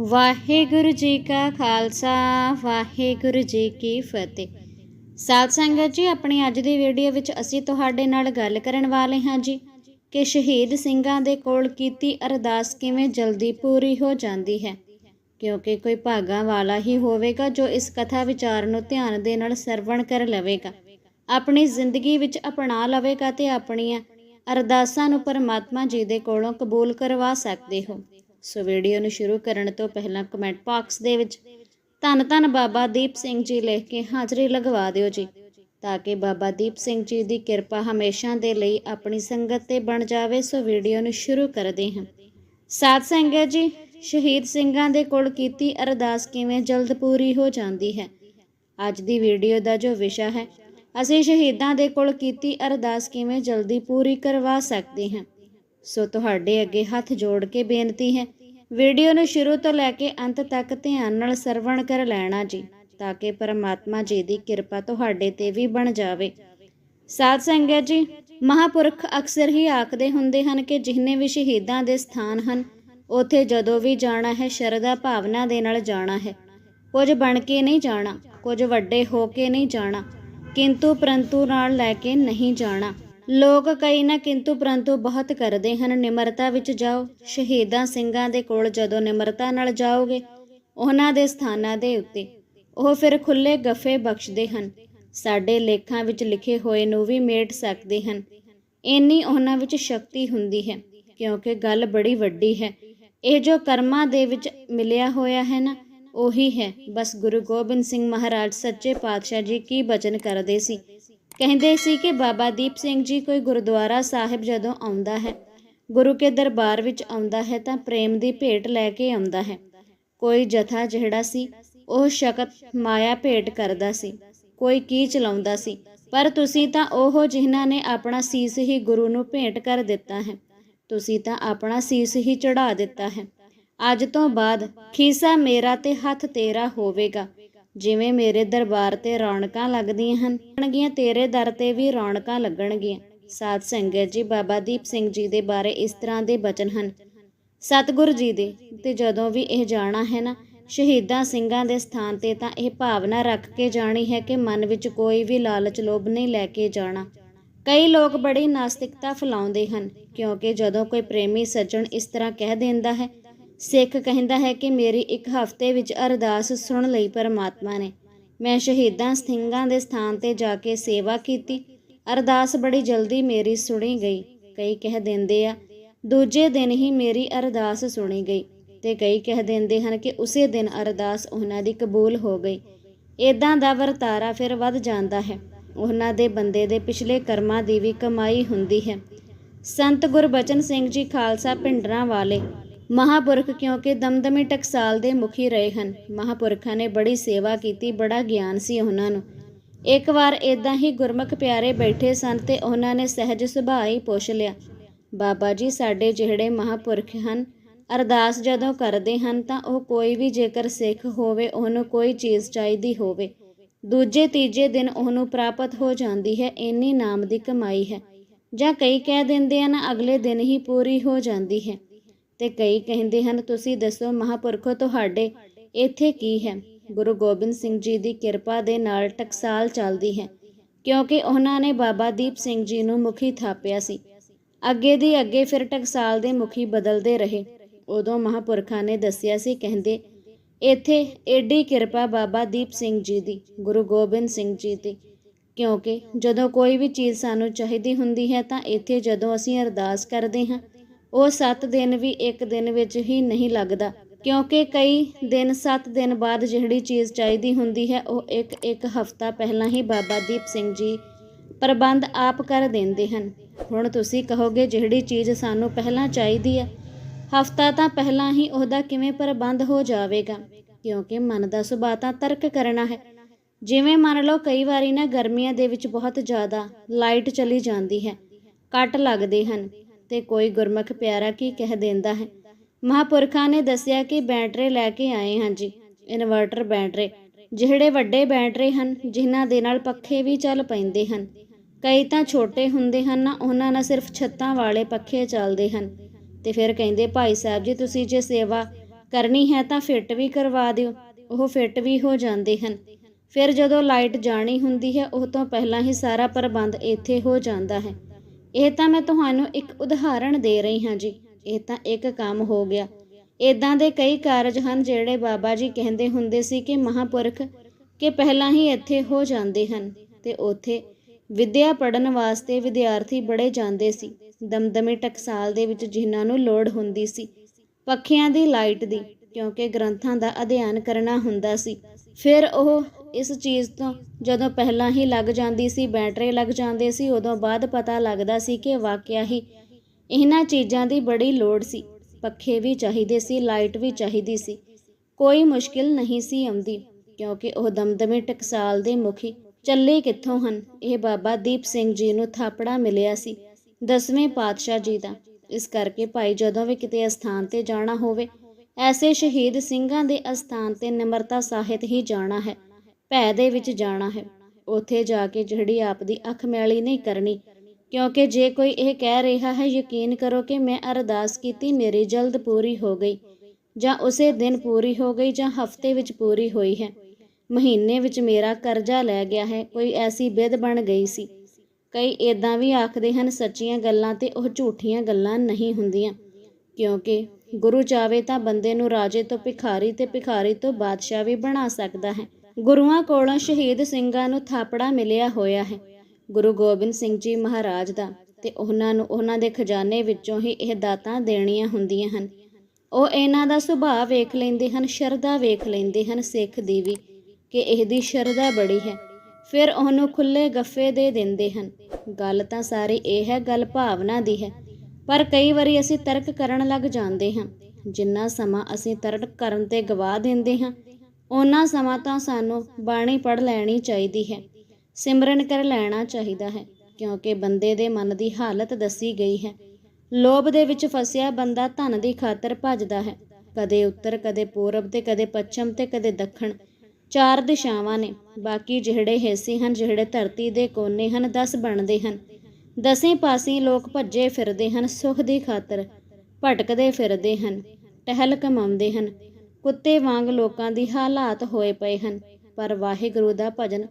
ਵਾਹਿਗੁਰੂ ਜੀ ਕਾ ਖਾਲਸਾ, ਵਾਹਿਗੁਰੂ ਜੀ ਕੀ ਫਤਿਹ। ਸਾਧ ਸੰਗਤ ਜੀ, ਆਪਣੀ ਅੱਜ ਦੀ ਵੀਡੀਓ ਵਿੱਚ ਅਸੀਂ ਤੁਹਾਡੇ ਨਾਲ ਗੱਲ ਕਰਨ ਵਾਲੇ ਹਾਂ ਜੀ ਕਿ ਸ਼ਹੀਦ ਸਿੰਘਾਂ ਦੇ ਕੋਲ ਕੀਤੀ ਅਰਦਾਸ ਕਿਵੇਂ ਜਲਦੀ ਪੂਰੀ ਹੋ ਜਾਂਦੀ ਹੈ। ਕਿਉਂਕਿ ਕੋਈ ਭਾਗਾਂ ਵਾਲਾ ਹੀ ਹੋਵੇਗਾ ਜੋ ਇਸ ਕਥਾ ਵਿਚਾਰ ਨੂੰ ਧਿਆਨ ਦੇ ਨਾਲ ਸਰਵਣ ਕਰ ਲਵੇਗਾ। ਆਪਣੀ ਜ਼ਿੰਦਗੀ ਵਿੱਚ ਅਪਣਾ ਲਵੇਗਾ ਤੇ ਆਪਣੀਆਂ ਅਰਦਾਸਾਂ ਨੂੰ ਪਰਮਾਤਮਾ ਜੀ ਦੇ ਕੋਲੋਂ ਕਬੂਲ ਕਰਵਾ ਸਕਦੇ ਹੋ। ਸੋ ਵੀਡੀਓ ਨੂੰ ਸ਼ੁਰੂ ਕਰਨ ਤੋਂ ਪਹਿਲਾਂ ਕਮੈਂਟ ਬਾਕਸ ਦੇ ਵਿੱਚ ਧੰਨ ਧੰਨ ਬਾਬਾ ਦੀਪ ਸਿੰਘ ਜੀ ਲਿਖ ਕੇ ਹਾਜ਼ਰੀ ਲਗਵਾ ਦਿਓ ਜੀ, ਤਾਂ ਕਿ ਬਾਬਾ ਦੀਪ ਸਿੰਘ ਜੀ ਦੀ ਕਿਰਪਾ ਹਮੇਸ਼ਾ ਦੇ ਲਈ ਆਪਣੀ ਸੰਗਤ ਤੇ ਬਣ ਜਾਵੇ, ਸੋ ਵੀਡੀਓ ਨੂੰ ਸ਼ੁਰੂ ਕਰਦੇ ਹਾਂ। ਸਾਧ ਸੰਗਤ ਜੀ, ਸ਼ਹੀਦ ਸਿੰਘਾਂ ਦੇ ਕੋਲ ਕੀਤੀ ਅਰਦਾਸ ਕਿਵੇਂ ਜਲਦ ਪੂਰੀ ਹੋ ਜਾਂਦੀ ਹੈ? ਅੱਜ ਦੀ ਵੀਡੀਓ ਦਾ ਜੋ ਵਿਸ਼ਾ ਹੈ, ਅਸੀਂ ਸ਼ਹੀਦਾਂ ਦੇ ਕੋਲ ਕੀਤੀ ਅਰਦਾਸ ਕਿਵੇਂ ਜਲਦੀ ਪੂਰੀ ਕਰਵਾ ਸਕਦੇ ਹਾਂ? ਸੋ ਤੁਹਾਡੇ ਅੱਗੇ ਹੱਥ ਜੋੜ ਕੇ ਬੇਨਤੀ ਹੈ, ਵੀਡੀਓ ਨੂੰ ਸ਼ੁਰੂ ਤੋਂ ਲੈ ਕੇ ਅੰਤ ਤੱਕ ਧਿਆਨ ਨਾਲ ਸਰਵਣ ਕਰ ਲੈਣਾ ਜੀ, ਤਾਂ ਕਿ ਪਰਮਾਤਮਾ ਜੀ ਦੀ ਕਿਰਪਾ ਤੁਹਾਡੇ ਤੇ ਵੀ ਬਣ ਜਾਵੇ। ਸਾਧ ਸੰਗਤ ਜੀ, ਮਹਾਪੁਰਖ ਅਕਸਰ ਹੀ ਆਖਦੇ ਹੁੰਦੇ ਹਨ ਕਿ ਜਿੰਨੇ ਵੀ ਸ਼ਹੀਦਾਂ ਦੇ ਸਥਾਨ ਹਨ, ਉਥੇ ਜਦੋਂ ਵੀ ਜਾਣਾ ਹੈ, ਸ਼ਰਧਾ ਭਾਵਨਾ ਦੇ ਨਾਲ ਜਾਣਾ ਹੈ। ਕੁਝ ਬਣ ਕੇ ਨਹੀਂ ਜਾਣਾ, ਕੁਝ ਵੱਡੇ ਹੋ ਕੇ ਨਹੀਂ ਜਾਣਾ, ਕਿੰਤੂ ਪਰੰਤੂ ਨਾਲ ਲੈ ਕੇ ਨਹੀਂ ਜਾਣਾ। ਲੋਕ ਕਈ ਨਾ ਕਿੰਤੂ ਪਰੰਤੂ ਬਹੁਤ ਕਰਦੇ ਹਨ। ਨਿਮਰਤਾ ਵਿੱਚ ਜਾਓ। ਸ਼ਹੀਦਾਂ ਸਿੰਘਾਂ ਦੇ ਕੋਲ ਜਦੋਂ ਨਿਮਰਤਾ ਨਾਲ ਜਾਓਗੇ, ਉਹਨਾਂ ਦੇ ਸਥਾਨਾਂ ਦੇ ਉੱਤੇ। ਉਹ ਫਿਰ ਖੁੱਲੇ ਗੱਫੇ ਬਖਸ਼ਦੇ ਹਨ। ਸਾਡੇ ਲੇਖਾਂ ਵਿੱਚ ਲਿਖੇ ਹੋਏ ਨੂੰ ਵੀ ਮੇਟ ਸਕਦੇ ਹਨ। ਇੰਨੀ ਉਹਨਾਂ ਵਿੱਚ ਸ਼ਕਤੀ ਹੁੰਦੀ ਹੈ, ਕਿਉਂਕਿ ਗੱਲ ਬੜੀ ਵੱਡੀ ਹੈ। ਇਹ ਜੋ ਕਰਮਾਂ ਦੇ ਵਿੱਚ ਮਿਲਿਆ ਹੋਇਆ ਹੈ ਨਾ, ਉਹੀ ਹੈ। ਬਸ ਗੁਰੂ ਗੋਬਿੰਦ ਸਿੰਘ ਮਹਾਰਾਜ ਸੱਚੇ ਪਾਤਸ਼ਾਹ ਜੀ ਕੀ ਬਚਨ ਕਰਦੇ ਸੀ? ਕਹਿੰਦੇ ਸੀ ਕਿ ਬਾਬਾ ਦੀਪ ਸਿੰਘ ਜੀ ਕੋਈ ਗੁਰਦੁਆਰਾ ਸਾਹਿਬ ਜਦੋਂ ਆਉਂਦਾ ਹੈ, ਗੁਰੂ ਕੇ ਦਰਬਾਰ ਵਿੱਚ ਆਉਂਦਾ ਹੈ ਤਾਂ ਪ੍ਰੇਮ ਦੀ ਭੇਟ ਲੈ ਕੇ ਆਉਂਦਾ ਹੈ। ਕੋਈ ਜਥਾ ਜਿਹੜਾ ਸੀ, ਉਹ ਸ਼ਕਤ ਮਾਇਆ ਭੇਟ ਕਰਦਾ ਸੀ, ਕੋਈ ਕੀ ਚਲਾਉਂਦਾ ਸੀ। ਪਰ ਤੁਸੀਂ ਤਾਂ ਉਹ ਜਿਨ੍ਹਾਂ ਨੇ ਆਪਣਾ ਸੀਸ ਹੀ ਗੁਰੂ ਨੂੰ ਭੇਟ ਕਰ ਦਿੱਤਾ ਹੈ। ਤੁਸੀਂ ਤਾਂ ਆਪਣਾ ਸੀਸ ਹੀ ਚੜਾ ਦਿੱਤਾ ਹੈ। ਅੱਜ ਤੋਂ ਬਾਅਦ ਖੀਸਾ ਮੇਰਾ ਤੇ ਹੱਥ ਤੇਰਾ ਹੋਵੇਗਾ। ਜਿਵੇਂ ਮੇਰੇ ਦਰਬਾਰ ਤੇ ਰੌਣਕਾਂ ਲੱਗਦੀਆਂ ਹਨ ਲੱਗਣਗੀਆਂ ਤੇਰੇ ਦਰ ਤੇ ਵੀ ਰੌਣਕਾਂ ਲੱਗਣਗੀਆਂ। ਸਾਧ ਸੰਗਤ ਜੀ, ਬਾਬਾ ਦੀਪ ਸਿੰਘ ਜੀ ਦੇ ਬਾਰੇ ਇਸ ਤਰ੍ਹਾਂ ਦੇ ਬਚਨ ਹਨ। ਸਤਿਗੁਰ ਜੀ ਦੇ, ਤੇ ਜਦੋਂ ਵੀ ਇਹ ਜਾਣਾ ਹੈ ਨਾ, ਸ਼ਹੀਦਾਂ ਸਿੰਘਾਂ ਦੇ ਸਥਾਨ ਤੇ ਤਾਂ ਇਹ ਭਾਵਨਾ ਰੱਖ ਕੇ ਜਾਣੀ ਹੈ ਕਿ ਮਨ ਵਿੱਚ ਕੋਈ ਵੀ ਲਾਲਚ, ਲੋਭ ਨਹੀਂ ਲੈ ਕੇ ਜਾਣਾ। ਕਈ ਲੋਕ ਬੜੀ ਨਾਸਤਿਕਤਾ ਫੈਲਾਉਂਦੇ ਹਨ, ਕਿਉਂਕਿ ਜਦੋਂ ਕੋਈ ਪ੍ਰੇਮੀ ਸੱਜਣ ਇਸ ਤਰ੍ਹਾਂ ਕਹਿ ਦਿੰਦਾ ਹੈ ਸਿੱਖ ਕਹਿੰਦਾ ਹੈ ਕਿ ਮੇਰੀ ਇੱਕ ਹਫ਼ਤੇ ਵਿੱਚ ਅਰਦਾਸ ਸੁਣ ਲਈ ਪਰਮਾਤਮਾ ਨੇ। ਮੈਂ ਸ਼ਹੀਦਾਂ ਸਿੰਘਾਂ ਦੇ ਸਥਾਨ ਤੇ ਜਾ ਕੇ ਸੇਵਾ ਕੀਤੀ। ਅਰਦਾਸ ਬੜੀ ਜਲਦੀ ਮੇਰੀ ਸੁਣੀ ਗਈ। ਕਈ ਕਹਿ ਦਿੰਦੇ ਆ, ਦੂਜੇ ਦਿਨ ਹੀ ਮੇਰੀ ਅਰਦਾਸ ਸੁਣੀ ਗਈ। ਤੇ ਕਈ ਕਹਿ ਦਿੰਦੇ ਹਨ ਕਿ ਉਸੇ ਦਿਨ ਅਰਦਾਸ ਉਹਨਾਂ ਦੀ ਕਬੂਲ ਹੋ ਗਈ। ਇਦਾਂ ਦਾ ਵਰਤਾਰਾ ਫਿਰ ਵੱਧ ਜਾਂਦਾ ਹੈ। ਉਹਨਾਂ ਦੇ ਬੰਦੇ ਦੇ ਪਿਛਲੇ ਕਰਮਾਂ ਦੀ ਵੀ ਕਮਾਈ ਹੁੰਦੀ ਹੈ। ਸੰਤ ਗੁਰਬਚਨ ਸਿੰਘ ਜੀ ਖਾਲਸਾ ਪਿੰਡਰਾਂ ਵਾਲੇ ਮਹਾਪੁਰਖ ਕਿਉਂਕਿ ਦਮਦਮੀ ਟਕਸਾਲ ਦੇ ਮੁਖੀ ਰਹੇ ਹਨ। ਮਹਾਪੁਰਖਾਂ ਨੇ ਬੜੀ ਸੇਵਾ ਕੀਤੀ, ਬੜਾ ਗਿਆਨ ਸੀ ਉਹਨਾਂ ਨੂੰ। ਇੱਕ ਵਾਰ ਇਦਾਂ ਹੀ ਗੁਰਮੁਖ ਪਿਆਰੇ ਬੈਠੇ ਸਨ ਤੇ ਉਹਨਾਂ ਨੇ ਸਹਿਜ ਸੁਭਾਅ ਹੀ ਪੁੱਛ ਲਿਆ, ਬਾਬਾ ਜੀ, ਸਾਡੇ ਜਿਹੜੇ ਮਹਾਪੁਰਖ ਹਨ, ਅਰਦਾਸ ਜਦੋਂ ਕਰਦੇ ਹਨ ਤਾਂ ਉਹ ਕੋਈ ਵੀ ਜੇਕਰ ਸਿੱਖ ਹੋਵੇ, ਉਹਨੂੰ ਕੋਈ ਚੀਜ਼ ਚਾਹੀਦੀ ਹੋਵੇ। ਦੂਜੇ ਤੀਜੇ ਦਿਨ ਉਹਨੂੰ ਪ੍ਰਾਪਤ ਹੋ ਜਾਂਦੀ ਹੈ, ਇੰਨੀ ਨਾਮ ਦੀ ਕਮਾਈ ਹੈ। ਜਾਂ ਕਈ ਕਹਿ ਦਿੰਦੇ ਹਨ ਅਗਲੇ ਦਿਨ ਹੀ ਪੂਰੀ ਹੋ ਜਾਂਦੀ ਹੈ। ਤੇ ਕਈ ਕਹਿੰਦੇ ਹਨ, ਤੁਸੀਂ ਦੱਸੋ ਮਹਾਪੁਰਖੋ ਤੁਹਾਡੇ ਇੱਥੇ ਕੀ ਹੈ? ਗੁਰੂ ਗੋਬਿੰਦ ਸਿੰਘ ਜੀ ਦੀ ਕਿਰਪਾ ਦੇ ਨਾਲ ਟਕਸਾਲ ਚੱਲਦੀ ਹੈ, ਕਿਉਂਕਿ ਉਹਨਾਂ ਨੇ ਬਾਬਾ ਦੀਪ ਸਿੰਘ ਜੀ ਨੂੰ ਮੁਖੀ ਥਾਪਿਆ ਸੀ। ਅੱਗੇ ਦੀ ਅੱਗੇ ਫਿਰ ਟਕਸਾਲ ਦੇ ਮੁਖੀ ਬਦਲਦੇ ਰਹੇ। ਉਦੋਂ ਮਹਾਪੁਰਖਾਂ ਨੇ ਦੱਸਿਆ ਸੀ, ਕਹਿੰਦੇ, ਇੱਥੇ ਏਡੀ ਕਿਰਪਾ ਬਾਬਾ ਦੀਪ ਸਿੰਘ ਜੀ ਦੀ, ਗੁਰੂ ਗੋਬਿੰਦ ਸਿੰਘ ਜੀ ਦੀ, ਕਿਉਂਕਿ ਜਦੋਂ ਕੋਈ ਵੀ ਚੀਜ਼ ਸਾਨੂੰ ਚਾਹੀਦੀ ਹੁੰਦੀ ਹੈ, ਤਾਂ ਇੱਥੇ ਜਦੋਂ ਅਸੀਂ ਅਰਦਾਸ ਕਰਦੇ ਹਾਂ ਉਹ 7 ਦਿਨ ਵੀ ਇੱਕ ਦਿਨ ਵਿੱਚ ਹੀ ਨਹੀਂ ਲੱਗਦਾ, ਕਿਉਂਕਿ ਕਈ ਦਿਨ 7 ਦਿਨ ਬਾਅਦ ਜਿਹੜੀ ਚੀਜ਼ ਚਾਹੀਦੀ ਹੁੰਦੀ ਹੈ, ਉਹ ਇੱਕ ਇੱਕ ਹਫ਼ਤਾ ਪਹਿਲਾਂ ਹੀ ਬਾਬਾ ਦੀਪ ਸਿੰਘ ਜੀ ਪ੍ਰਬੰਧ ਆਪ ਕਰ ਦਿੰਦੇ ਹਨ। ਹੁਣ ਤੁਸੀਂ ਕਹੋਗੇ, ਜਿਹੜੀ ਚੀਜ਼ ਸਾਨੂੰ ਪਹਿਲਾਂ ਚਾਹੀਦੀ ਹੈ, ਹਫ਼ਤਾ ਤਾਂ ਪਹਿਲਾਂ ਹੀ ਉਹਦਾ ਕਿਵੇਂ ਪ੍ਰਬੰਧ ਹੋ ਜਾਵੇਗਾ? ਕਿਉਂਕਿ ਮਨ ਦਾ ਸੁਭਾਅ ਤਾਂ ਤਰਕ ਕਰਨਾ ਹੈ। ਜਿਵੇਂ ਮੰਨ ਲਓ, ਕਈ ਵਾਰੀ ਨਾ ਗਰਮੀਆਂ ਦੇ ਵਿੱਚ ਬਹੁਤ ਜ਼ਿਆਦਾ ਲਾਈਟ ਚਲੀ ਜਾਂਦੀ ਹੈ, ਕੱਟ ਲੱਗਦੇ ਹਨ। ਤੇ ਕੋਈ ਗੁਰਮੁਖ ਪਿਆਰਾ ਕੀ ਕਹਿ ਦਿੰਦਾ ਹੈ? ਮਹਾਪੁਰਖਾਂ ਨੇ ਦੱਸਿਆ ਕਿ ਬੈਟਰੀ ਲੈ ਕੇ ਆਏ ਹਾਂ ਜੀ, ਇਨਵਰਟਰ ਬੈਟਰੀ, ਜਿਹੜੇ ਵੱਡੇ ਬੈਟਰੀ ਹਨ, ਜਿਨ੍ਹਾਂ ਦੇ ਨਾਲ ਪੱਖੇ ਵੀ ਚੱਲ ਪੈਂਦੇ ਹਨ। ਕਈ ਤਾਂ ਛੋਟੇ ਹੁੰਦੇ ਹਨ ਨਾ, ਉਹਨਾਂ ਨਾਲ ਸਿਰਫ ਛੱਤਾਂ ਵਾਲੇ ਪੱਖੇ ਚੱਲਦੇ ਹਨ। ਤੇ ਫਿਰ ਕਹਿੰਦੇ, ਭਾਈ ਸਾਹਿਬ ਜੀ, ਤੁਸੀਂ ਜੇ ਸੇਵਾ ਕਰਨੀ ਹੈ ਤਾਂ ਫਿੱਟ ਵੀ ਕਰਵਾ ਦਿਓ, ਉਹ ਫਿੱਟ ਵੀ ਹੋ ਜਾਂਦੇ ਹਨ। ਫਿਰ ਜਦੋਂ ਲਾਈਟ ਜਾਣੀ ਹੁੰਦੀ ਹੈ, ਉਹ ਤੋਂ ਪਹਿਲਾਂ ਹੀ ਸਾਰਾ ਪ੍ਰਬੰਧ ਇੱਥੇ ਹੋ ਜਾਂਦਾ ਹੈ। ਇਹ ਤਾਂ ਮੈਂ ਤੁਹਾਨੂੰ ਇੱਕ ਉਦਾਹਰਣ ਦੇ ਰਹੀ ਹਾਂ ਜੀ। ਇਹ ਤਾਂ ਇੱਕ ਕੰਮ ਹੋ ਗਿਆ। ਇਦਾਂ ਦੇ ਕਈ ਕਾਰਜ ਹਨ ਜਿਹੜੇ ਬਾਬਾ ਜੀ ਕਹਿੰਦੇ ਹੁੰਦੇ ਸੀ ਕਿ ਮਹਾਪੁਰਖ ਕਿ ਪਹਿਲਾਂ ਹੀ ਇੱਥੇ ਹੋ ਜਾਂਦੇ ਹਨ ਤੇ ਉੱਥੇ ਵਿਦਿਆ ਪੜਨ ਵਾਸਤੇ ਵਿਦਿਆਰਥੀ ਬੜੇ ਜਾਂਦੇ ਸੀ। ਦਮਦਮੇ ਟਕਸਾਲ ਦੇ ਵਿੱਚ ਜਿਨ੍ਹਾਂ ਨੂੰ ਲੋੜ ਹੁੰਦੀ ਸੀ। ਪੱਖਿਆਂ ਦੀ ਲਾਈਟ ਦੀ ਕਿਉਂਕਿ ਗ੍ਰੰਥਾਂ ਦਾ ਅਧਿਐਨ ਕਰਨਾ ਹੁੰਦਾ ਸੀ। ਫਿਰ ਉਹ ਇਸ ਚੀਜ਼ ਤੋਂ ਜਦੋਂ ਪਹਿਲਾਂ ਹੀ ਲੱਗ ਜਾਂਦੀ ਸੀ, ਬੈਟਰੀ ਲੱਗ ਜਾਂਦੇ ਸੀ, ਉਦੋਂ ਬਾਅਦ ਪਤਾ ਲੱਗਦਾ ਸੀ ਕਿ ਵਾਕਿਆ ਹੀ ਇਹਨਾਂ ਚੀਜ਼ਾਂ ਦੀ ਬੜੀ ਲੋੜ ਸੀ। ਪੱਖੇ ਵੀ ਚਾਹੀਦੇ ਸੀ, ਲਾਈਟ ਵੀ ਚਾਹੀਦੀ ਸੀ। ਕੋਈ ਮੁਸ਼ਕਿਲ ਨਹੀਂ ਸੀ ਆਉਂਦੀ, ਕਿਉਂਕਿ ਉਹ ਦਮਦਮੇ ਟਕਸਾਲ ਦੇ ਮੁਖੀ ਚੱਲੇ ਕਿੱਥੋਂ ਹਨ? ਇਹ ਬਾਬਾ ਦੀਪ ਸਿੰਘ ਜੀ ਨੂੰ ਥਾਪੜਾ ਮਿਲਿਆ ਸੀ, ਦਸਵੇਂ ਪਾਤਸ਼ਾਹ ਜੀ ਦਾ। ਇਸ ਕਰਕੇ ਭਾਈ ਜਦੋਂ ਵੀ ਕਿਤੇ ਅਸਥਾਨ ਤੇ ਜਾਣਾ ਹੋਵੇ, ਐਸੇ ਸ਼ਹੀਦ ਸਿੰਘਾਂ ਦੇ ਅਸਥਾਨ ਤੇ ਨਿਮਰਤਾ ਸਾਹਿਤ ਹੀ ਜਾਣਾ ਹੈ। ਭੈ ਦੇ ਵਿੱਚ ਜਾਣਾ ਹੈ। ਉੱਥੇ ਜਾ ਕੇ ਜਿਹੜੀ ਆਪ ਦੀ ਅੱਖ ਮੈਲੀ ਨਹੀਂ ਕਰਨੀ, ਕਿਉਂਕਿ ਜੇ ਕੋਈ ਇਹ ਕਹਿ ਰਿਹਾ ਹੈ, ਯਕੀਨ ਕਰੋ ਕਿ ਮੈਂ ਅਰਦਾਸ ਕੀਤੀ, ਮੇਰੀ ਜਲਦ ਪੂਰੀ ਹੋ ਗਈ, ਜਾਂ ਉਸੇ ਦਿਨ ਪੂਰੀ ਹੋ ਗਈ, ਜਾਂ ਹਫ਼ਤੇ ਵਿੱਚ ਪੂਰੀ ਹੋਈ ਹੈ। ਮਹੀਨੇ ਵਿੱਚ ਮੇਰਾ ਕਰਜ਼ਾ ਲੈ ਗਿਆ ਹੈ, ਕੋਈ ਐਸੀ ਬਿਧ ਬਣ ਗਈ ਸੀ। ਕਈ ਇਦਾਂ ਵੀ ਆਖਦੇ ਹਨ, ਸੱਚੀਆਂ ਗੱਲਾਂ ਤੇ ਉਹ ਝੂਠੀਆਂ ਗੱਲਾਂ ਨਹੀਂ ਹੁੰਦੀਆਂ, ਕਿਉਂਕਿ ਗੁਰੂ ਚਾਵੇ ਤਾਂ ਬੰਦੇ ਨੂੰ ਰਾਜੇ ਤੋਂ ਭਿਖਾਰੀ ਤੇ ਭਿਖਾਰੀ ਤੋਂ ਬਾਦਸ਼ਾਹ ਵੀ ਬਣਾ ਸਕਦਾ ਹੈ। ਗੁਰੂਆਂ ਕੋਲੋਂ ਸ਼ਹੀਦ ਸਿੰਘਾਂ ਨੂੰ ਥਾਪੜਾ ਮਿਲਿਆ ਹੋਇਆ ਹੈ। ਗੁਰੂ ਗੋਬਿੰਦ ਸਿੰਘ ਜੀ ਮਹਾਰਾਜ ਦਾ ਤੇ ਉਹਨਾਂ ਨੂੰ ਉਹਨਾਂ ਦੇ ਖਜ਼ਾਨੇ ਵਿੱਚੋਂ ਹੀ ਇਹ ਦਾਤਾਂ ਦੇਣੀਆਂ ਹੁੰਦੀਆਂ ਹਨ। ਉਹ ਇਹਨਾਂ ਦਾ ਸੁਭਾਅ ਵੇਖ ਲੈਂਦੇ ਹਨ, ਸ਼ਰਧਾ ਵੇਖ ਲੈਂਦੇ ਹਨ ਸਿੱਖ ਦੀ ਵੀ ਕਿ ਇਹਦੀ ਸ਼ਰਧਾ ਬੜੀ ਹੈ। ਫਿਰ ਉਹਨੂੰ ਖੁੱਲੇ ਗੱਫੇ ਦੇ ਦਿੰਦੇ ਹਨ। ਗੱਲ ਤਾਂ ਸਾਰੀ ਇਹ ਹੈ, ਗੱਲ ਭਾਵਨਾ ਦੀ ਹੈ। ਪਰ ਕਈ ਵਾਰੀ ਅਸੀਂ ਤਰਕ ਕਰਨ ਲੱਗ ਜਾਂਦੇ ਹਾਂ। ਜਿੰਨਾ ਸਮਾਂ ਅਸੀਂ ਤਰਕ ਕਰਨ ਤੇ ਗਵਾ ਦਿੰਦੇ ਹਾਂ ਉਹਨਾਂ ਸਮਾਂ ਤਾਂ ਸਾਨੂੰ ਬਾਣੀ ਪੜ ਲੈਣੀ ਚਾਹੀਦੀ ਹੈ। ਸਿਮਰਨ ਕਰ ਲੈਣਾ ਚਾਹੀਦਾ ਹੈ, ਕਿਉਂਕਿ ਬੰਦੇ ਦੇ ਮਨ ਦੀ ਹਾਲਤ ਦੱਸੀ ਗਈ ਹੈ। ਲੋਭ ਦੇ ਵਿੱਚ ਫਸਿਆ ਬੰਦਾ ਧਨ ਦੀ ਖਾਤਰ ਭੱਜਦਾ ਹੈ। ਕਦੇ ਉੱਤਰ, ਕਦੇ ਪੂਰਬ ਤੇ ਕਦੇ ਪੱਛਮ ਤੇ ਕਦੇ ਦੱਖਣ। ਚਾਰ ਦਿਸ਼ਾਵਾਂ ਨੇ, ਬਾਕੀ ਜਿਹੜੇ ਹਿੱਸੇ ਹਨ, ਜਿਹੜੇ ਧਰਤੀ ਦੇ ਕੋਨੇ ਹਨ 10 ਬਣਦੇ ਹਨ। ਦਸੇ ਪਾਸੇ ਲੋਕ ਭੱਜੇ ਫਿਰਦੇ ਹਨ, ਸੁਖ ਦੀ ਖਾਤਰ ਭਟਕਦੇ ਫਿਰਦੇ ਹਨ, ਟਹਿਲ ਕਮਾਉਂਦੇ ਹਨ। ਕੁੱਤੇ ਵਾਂਗ ਲੋਕਾਂ ਦੀ ਹਾਲਾਤ ਹੋਏ ਪਏ ਹਨ। ਪਰ ਵਾਹਿਗੁਰੂ ਦਾ ਭਜਨ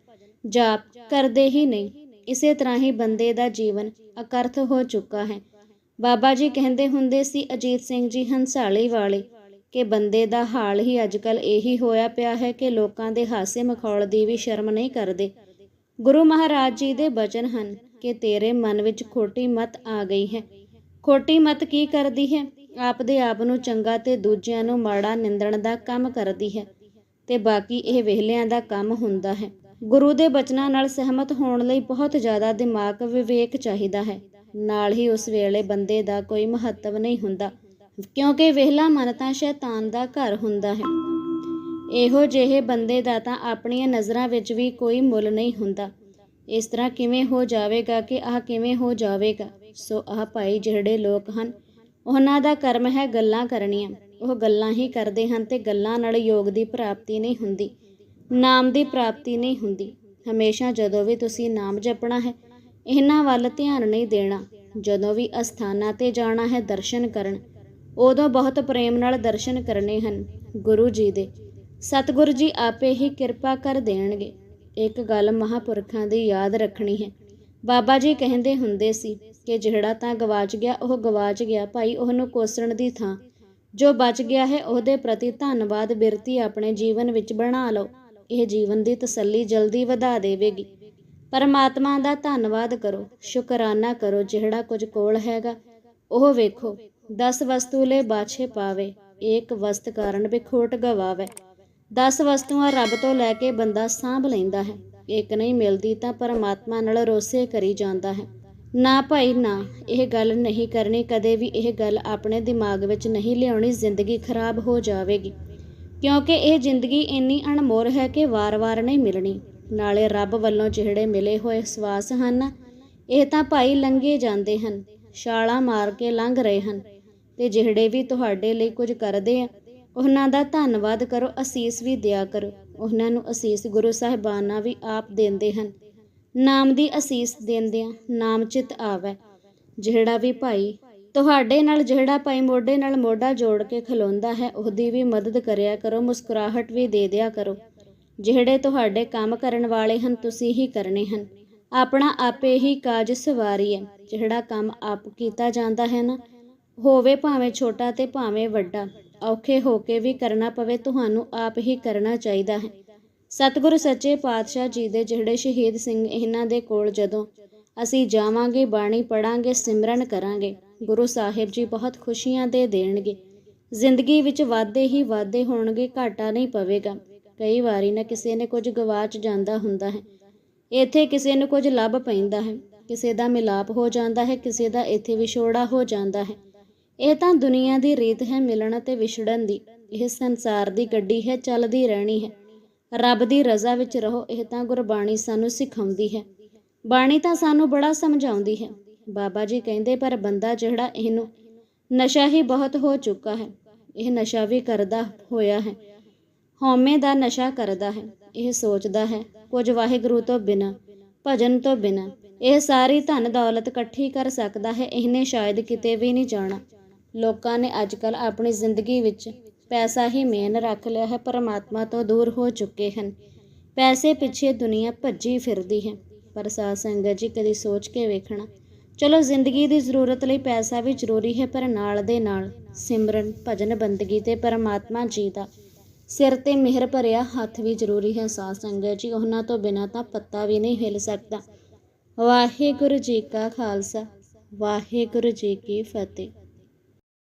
ਜਾਪ ਕਰਦੇ ਹੀ ਨਹੀਂ। ਇਸੇ ਤਰ੍ਹਾਂ ਹੀ ਬੰਦੇ ਦਾ ਜੀਵਨ ਅਕਰਥ ਹੋ ਚੁੱਕਾ ਹੈ। ਬਾਬਾ ਜੀ ਕਹਿੰਦੇ ਹੁੰਦੇ ਸੀ, ਅਜੀਤ ਸਿੰਘ ਜੀ, ਹੰਸਾਲੀ ਵਾਲੇ, ਕਿ ਬੰਦੇ ਦਾ ਹਾਲ ਹੀ ਅੱਜਕੱਲ ਇਹੀ ਹੋਇਆ ਪਿਆ ਹੈ ਕਿ ਲੋਕਾਂ ਦੇ ਹਾਸੇ ਮਖੌਲ ਦੀ ਵੀ ਸ਼ਰਮ ਨਹੀਂ ਕਰਦੇ। ਗੁਰੂ ਮਹਾਰਾਜ ਜੀ ਦੇ ਬਚਨ ਹਨ ਕਿ ਤੇਰੇ ਮਨ ਵਿੱਚ ਖੋਟੀ ਮਤ ਆ ਗਈ ਹੈ। ਖੋਟੀ ਮਤ ਕੀ ਕਰਦੀ ਹੈ? ਆਪਦੇ ਆਪ ਨੂੰ ਚੰਗਾ ਤੇ ਦੂਜਿਆਂ ਨੂੰ ਮਾੜਾ ਨਿੰਦਣ ਦਾ ਕੰਮ ਕਰਦੀ ਹੈ ਤੇ ਬਾਕੀ ਇਹ ਵਿਹਲਿਆਂ ਦਾ ਕੰਮ ਹੁੰਦਾ ਹੈ। ਗੁਰੂ ਦੇ ਬਚਨਾਂ ਨਾਲ ਸਹਿਮਤ ਹੋਣ ਲਈ ਬਹੁਤ ਜ਼ਿਆਦਾ ਦਿਮਾਗ ਵਿਵੇਕ ਚਾਹੀਦਾ ਹੈ। ਨਾਲ ਹੀ ਉਸ ਵੇਲੇ ਬੰਦੇ ਦਾ ਕੋਈ ਮਹੱਤਵ ਨਹੀਂ ਹੁੰਦਾ, ਕਿਉਂਕਿ ਵਿਹਲਾ ਮਨ ਤਾਂ ਸ਼ੈਤਾਨ ਦਾ ਘਰ ਹੁੰਦਾ ਹੈ। ਇਹੋ ਜਿਹੇ ਬੰਦੇ ਦਾ ਤਾਂ ਆਪਣੀਆਂ ਨਜ਼ਰਾਂ ਵਿੱਚ ਵੀ ਕੋਈ ਮੁੱਲ ਨਹੀਂ ਹੁੰਦਾ। ਇਸ ਤਰ੍ਹਾਂ ਕਿਵੇਂ ਹੋ ਜਾਵੇਗਾ ਕਿ ਆਹ ਕਿਵੇਂ ਹੋ ਜਾਵੇਗਾ? ਸੋ ਆਹ ਭਾਈ ਜਿਹੜੇ ਲੋਕ ਹਨ ਉਹਨਾਂ ਦਾ ਕਰਮ ਹੈ ਗੱਲਾਂ ਕਰਨੀਆਂ। ਉਹ ਗੱਲਾਂ ਹੀ ਕਰਦੇ ਹਨ ਤੇ ਗੱਲਾਂ ਨਾਲ ਯੋਗ ਦੀ ਪ੍ਰਾਪਤੀ ਨਹੀਂ ਹੁੰਦੀ, ਨਾਮ ਦੀ ਪ੍ਰਾਪਤੀ ਨਹੀਂ ਹੁੰਦੀ। ਹਮੇਸ਼ਾ ਜਦੋਂ ਵੀ ਤੁਸੀਂ ਨਾਮ ਜਪਣਾ ਹੈ, ਇਹਨਾਂ ਵੱਲ ਧਿਆਨ ਨਹੀਂ ਦੇਣਾ। ਜਦੋਂ ਵੀ ਅਸਥਾਨਾਂ ਤੇ ਜਾਣਾ ਹੈ ਦਰਸ਼ਨ ਕਰਨ, ਉਦੋਂ ਬਹੁਤ ਪ੍ਰੇਮ ਨਾਲ ਦਰਸ਼ਨ ਕਰਨੇ ਹਨ। ਗੁਰੂ ਜੀ ਦੇ ਸਤਿਗੁਰੂ ਜੀ ਆਪੇ ਹੀ ਕਿਰਪਾ ਕਰ ਦੇਣਗੇ। ਇੱਕ ਗੱਲ ਮਹਾਪੁਰਖਾਂ ਦੀ ਯਾਦ ਰੱਖਣੀ ਹੈ ਬਾਬਾ ਜੀ ਕਹਿੰਦੇ ਹੁੰਦੇ ਸੀ ਕਿ ਜਿਹੜਾ ਤਾਂ ਗਵਾਚ ਗਿਆ, ਉਹ ਗਵਾਚ ਗਿਆ, ਭਾਈ ਉਹਨੂੰ ਕੋਸਣ ਦੀ ਥਾਂ। ਜੋ ਬਚ ਗਿਆ ਹੈ, ਉਹਦੇ ਪ੍ਰਤੀ ਧੰਨਵਾਦ, ਬਿਰਤੀ ਆਪਣੇ ਜੀਵਨ ਵਿੱਚ ਬਣਾ ਲਓ। ਇਹ ਜੀਵਨ ਦੀ ਤਸੱਲੀ ਜਲਦੀ ਵਧਾ ਦੇਵੇਗੀ। ਪਰਮਾਤਮਾ ਦਾ ਧੰਨਵਾਦ ਕਰੋ, ਸ਼ੁਕਰਾਨਾ ਕਰੋ, ਜਿਹੜਾ ਕੁਝ ਕੋਲ ਹੈਗਾ, ਉਹ ਵੇਖੋ 10 ਵਸਤੂ ਲੈ ਬਾਛੇ ਪਾਵੇ ਇੱਕ ਵਸਤ ਕਾਰਨ ਬਿਖੋਟ ਗਵਾਵੇ। 10 ਵਸਤੂਆਂ ਰੱਬ ਤੋਂ ਲੈ ਕੇ ਬੰਦਾ ਸਾਂਭ ਲੈਂਦਾ ਹੈ। ਇੱਕ ਨਹੀਂ ਮਿਲਦੀ ਤਾਂ ਪਰਮਾਤਮਾ ਨਾਲ ਰੋਸੇ ਕਰੀ ਜਾਂਦਾ ਹੈ। ਨਾ ਭਾਈ, ਨਾ, ਇਹ ਗੱਲ ਨਹੀਂ ਕਰਨੀ, ਕਦੇ ਵੀ ਇਹ ਗੱਲ ਆਪਣੇ ਦਿਮਾਗ ਵਿੱਚ ਨਹੀਂ ਲਿਆਉਣੀ, ਜ਼ਿੰਦਗੀ ਖਰਾਬ ਹੋ ਜਾਵੇਗੀ। ਕਿਉਂਕਿ ਇਹ ਜ਼ਿੰਦਗੀ ਇੰਨੀ ਅਣਮੋਲ ਹੈ ਕਿ ਵਾਰ-ਵਾਰ ਨਹੀਂ ਮਿਲਣੀ। ਨਾਲੇ ਰੱਬ ਵੱਲੋਂ ਜਿਹੜੇ ਮਿਲੇ ਹੋਏ ਸਵਾਸ ਹਨ, ਇਹ ਤਾਂ ਭਾਈ ਲੰਘੇ ਜਾਂਦੇ ਹਨ, ਛਾਲਾਂ ਮਾਰ ਕੇ ਲੰਘ ਰਹੇ ਹਨ। ਤੇ ਜਿਹੜੇ ਵੀ ਤੁਹਾਡੇ ਲਈ ਕੁਝ ਕਰਦੇ ਆ, ਉਹਨਾਂ ਦਾ ਧੰਨਵਾਦ ਕਰੋ, ਅਸੀਸ ਵੀ ਦਿਆ ਕਰੋ। ਉਹਨਾਂ ਨੂੰ ਅਸੀਸ ਗੁਰੂ ਸਾਹਿਬਾਨਾਂ ਵੀ ਆਪ ਦਿੰਦੇ ਹਨ। ਨਾਮ ਦੀ ਅਸੀਸ ਦਿੰਦਿਆਂ ਨਾਮ ਚਿਤ ਆਵੇ। ਜਿਹੜਾ ਵੀ ਭਾਈ ਤੁਹਾਡੇ ਨਾਲ, ਜਿਹੜਾ ਭਾਈ ਮੋਢੇ ਨਾਲ ਮੋਢਾ ਜੋੜ ਕੇ ਖਲੋਂਦਾ ਹੈ, ਉਹਦੀ ਵੀ ਮਦਦ ਕਰਿਆ ਕਰੋ, ਮੁਸਕਰਾਹਟ ਵੀ ਦੇ ਦਿਆ ਕਰੋ। ਜਿਹੜੇ ਤੁਹਾਡੇ ਕੰਮ ਕਰਨ ਵਾਲੇ ਹਨ, ਤੁਸੀਂ ਹੀ ਕਰਨੇ ਹਨ। ਆਪਣਾ ਆਪੇ ਹੀ ਕਾਜ ਸਵਾਰੀ ਹੈ ਜਿਹੜਾ ਕੰਮ ਆਪ ਕੀਤਾ ਜਾਂਦਾ ਹੈ ਨਾ, ਹੋਵੇ ਭਾਵੇਂ ਛੋਟਾ ਤੇ ਭਾਵੇਂ ਵੱਡਾ ਔਖੇ ਹੋ ਕੇ ਵੀ ਕਰਨਾ ਪਵੇ, ਤੁਹਾਨੂੰ ਆਪ ਹੀ ਕਰਨਾ ਚਾਹੀਦਾ ਹੈ। ਸਤਿਗੁਰੂ ਸੱਚੇ ਪਾਤਸ਼ਾਹ ਜੀ ਦੇ ਜਿਹੜੇ ਸ਼ਹੀਦ ਸਿੰਘ ਇਹਨਾਂ ਦੇ ਕੋਲ ਜਦੋਂ ਅਸੀਂ ਜਾਵਾਂਗੇ, ਬਾਣੀ ਪੜਾਂਗੇ ਸਿਮਰਨ ਕਰਾਂਗੇ, ਗੁਰੂ ਸਾਹਿਬ ਜੀ ਬਹੁਤ ਖੁਸ਼ੀਆਂ ਦੇ ਦੇਣਗੇ। ਜ਼ਿੰਦਗੀ ਵਿੱਚ ਵਾਧੇ ਹੀ ਵਾਧੇ ਹੋਣਗੇ, ਘਾਟਾ ਨਹੀਂ ਪਵੇਗਾ। ਕਈ ਵਾਰੀ ਨਾ ਕਿਸੇ ਨੇ ਕੁਝ ਗਵਾਚ ਜਾਂਦਾ ਹੁੰਦਾ ਹੈ। ਇੱਥੇ ਕਿਸੇ ਨੂੰ ਕੁਝ ਲੱਭ ਪੈਂਦਾ ਹੈ। ਕਿਸੇ ਦਾ ਮਿਲਾਪ ਹੋ ਜਾਂਦਾ ਹੈ, ਕਿਸੇ ਦਾ ਇੱਥੇ ਵਿਛੋੜਾ ਹੋ ਜਾਂਦਾ ਹੈ। ਇਹ ਤਾਂ ਦੁਨੀਆ ਦੀ ਰੀਤ ਹੈ ਮਿਲਣ ਅਤੇ ਵਿਛੜਨ ਦੀ। ਇਹ ਸੰਸਾਰ ਦੀ ਗੱਡੀ ਹੈ, ਚੱਲਦੀ ਰਹਿਣੀ ਹੈ। ਰੱਬ ਦੀ ਰਜ਼ਾ ਵਿੱਚ ਰਹੋ, ਇਹ ਤਾਂ ਗੁਰਬਾਣੀ ਸਾਨੂੰ ਸਿਖਾਉਂਦੀ ਹੈ। ਬਾਣੀ ਤਾਂ ਸਾਨੂੰ ਬੜਾ ਸਮਝਾਉਂਦੀ ਹੈ। ਬਾਬਾ ਜੀ ਕਹਿੰਦੇ, ਪਰ ਬੰਦਾ ਜਿਹੜਾ ਇਹਨੂੰ ਨਸ਼ਾ ਹੀ ਬਹੁਤ ਹੋ ਚੁੱਕਾ ਹੈ, ਇਹ ਨਸ਼ਾ ਵੀ ਕਰਦਾ ਹੋਇਆ ਹੈ। ਹਉਮੈ ਦਾ ਨਸ਼ਾ ਕਰਦਾ ਹੈ, ਇਹ ਸੋਚਦਾ ਹੈ, ਕੁਝ ਵਾਹਿਗੁਰੂ ਤੋਂ ਬਿਨਾ, ਭਜਨ ਤੋਂ ਬਿਨਾ। ਇਹ ਸਾਰੀ ਧਨ ਦੌਲਤ ਇਕੱਠੀ ਕਰ ਸਕਦਾ ਹੈ, ਇਹਨੇ ਸ਼ਾਇਦ ਕਿਤੇ ਵੀ ਨਹੀਂ ਜਾਣਾ। ਲੋਕਾਂ ਨੇ ਅੱਜ ਅੱਜਕੱਲ ਆਪਣੀ ਜ਼ਿੰਦਗੀ ਵਿੱਚ ਪੈਸਾ ਹੀ ਮੇਨ ਰੱਖ ਲਿਆ ਹੈ, ਪਰਮਾਤਮਾ ਤੋਂ ਦੂਰ ਹੋ ਚੁੱਕੇ ਹਨ। ਪੈਸੇ ਪਿੱਛੇ ਦੁਨੀਆ ਭੱਜੀ ਫਿਰਦੀ ਹੈ। ਪਰ ਸਾਧ ਸੰਗਤ ਜੀ, ਕਦੀ ਸੋਚ ਕੇ ਵੇਖਣਾ, ਚਲੋ ਜ਼ਿੰਦਗੀ ਦੀ ਜ਼ਰੂਰਤ ਲਈ ਪੈਸਾ ਵੀ ਜ਼ਰੂਰੀ ਹੈ, ਪਰ ਨਾਲ ਦੇ ਨਾਲ ਸਿਮਰਨ, ਭਜਨ, ਬੰਦਗੀ ਤੇ ਪਰਮਾਤਮਾ ਜੀ ਦਾ ਸਿਰ ਤੇ ਮਿਹਰ ਭਰਿਆ ਹੱਥ ਵੀ ਜ਼ਰੂਰੀ ਹੈ। ਸਾਧ ਸੰਗਤ ਜੀ, ਉਹਨਾਂ ਤੋਂ ਬਿਨਾਂ ਤਾਂ ਪੱਤਾ ਵੀ ਨਹੀਂ ਹਿੱਲ ਸਕਦਾ। ਵਾਹਿਗੁਰੂ ਜੀ ਕਾ ਖਾਲਸਾ, ਵਾਹਿਗੁਰੂ ਜੀ ਕੀ ਫਤਿਹ।